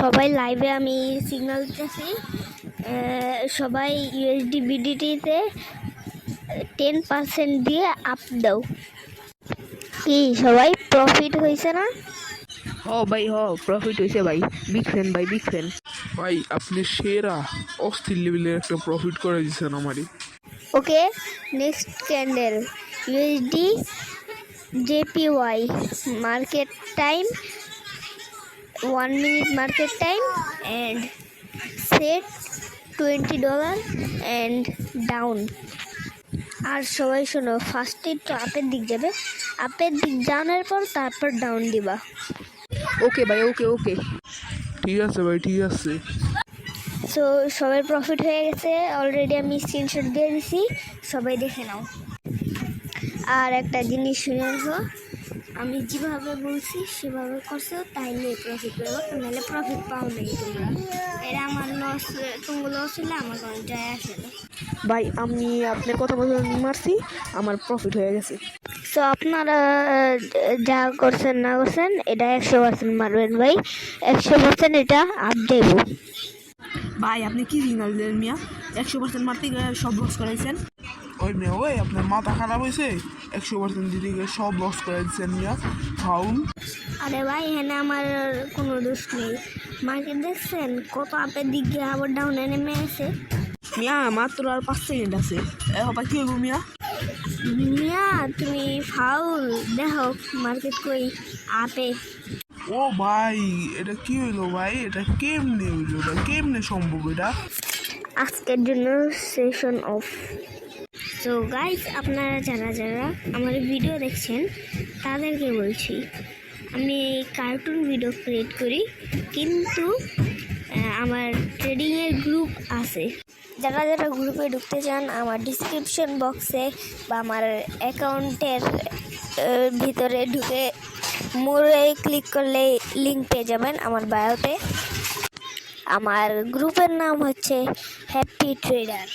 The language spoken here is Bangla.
সবাই লাইভে আমি সিগন্যাল দিতেছি। সবাই ইউএসডি বিডিটিতে টেন পার্সেন্ট দিয়ে আপ দাও। কি সবাই প্রফিট হয়েছে না? হ ভাই হ প্রফিট হয়েছে ভাই। বিগ ফ্যান ভাই বিগ ফ্যান ভাই আপনি সেরা অস্থির লেভেলের একটা প্রফিট করে দিচ্ছেন আমারই okay next candle USD JPY market time one minute market time and set twenty dollar and down আর সবাই শোনো ফার্স্টে একটু আপের দিক যাবে। আপের দিক যাওয়ার পর তারপর ডাউন দিবা। ওকে ভাই ওকে ওকে ঠিক আছে ভাই ঠিক আছে। সো সবার প্রফিট হয়ে গেছে। অলরেডি আমি স্ক্রিনশট দিয়ে দিছি। সবাই দেখে নাও। আর একটা জিনিস শুনে আমি যেভাবে বলছি সেভাবে করছ তাইলে প্রফিট পাবো নাহলে প্রফিট পাও নাই তোমরা। এটা আমার লস তোমার লস হলে আমার কোনো যায় আসে না। ভাই আমি আপনার কথা মতো মারছি আমার প্রফিট হয়ে গেছে। সো আপনারা যা করছেন না করছেন এটা একশো পার্সেন্ট মারবেন ভাই। একশো পার্সেন্ট এটা আপ দেবো। ভাই আপনি কি সিগনাল দিলেন মিয়া? একশো পার্সেন্ট মারতে গিয়ে সব লস করাইছেন। ওই মেয়ে ওই আপনার মাথা খারাপ হয়েছে? একশো পার্সেন্ট দিদি সব লস করে দিচ্ছেন মিয়া। ফাউল আরে ভাই এখানে আমার কোনো দোষ নেই। মার্কেট দেখছেন? কত আপের দিক দিয়ে আবার ডাউনে নেমে আছে। মিয়া মাত্র আর পাঁচ সেকেন্ড আছে। এ বাবা কি হইব মিয়া? মিয়া তুমি ফাউল। দেখো মার্কেট কই? আপে। ও ভাই এটা কি হইল ভাই? এটা কেমনে হইল? এটা কেমনে সম্ভব এটা? আজকের জন্য সেশন অফ তো গাইজ আপনারা যারা যারা আমার ভিডিও দেখছেন, তাদেরকে বলছি, আমি কার্টুন ভিডিও ক্রিয়েট করি, কিন্তু আমার ট্রেডিংয়ের গ্রুপ আছে। যারা যারা গ্রুপে ঢুকতে চান, আমার ডিসক্রিপশন বক্সে বা আমার অ্যাকাউন্টের ভিতরে ঢুকে মোড়ে ক্লিক করলে লিঙ্ক পেয়ে যাবেন আমার বায়োতে আমার গ্রুপের নাম হচ্ছে হ্যাপি ট্রেডার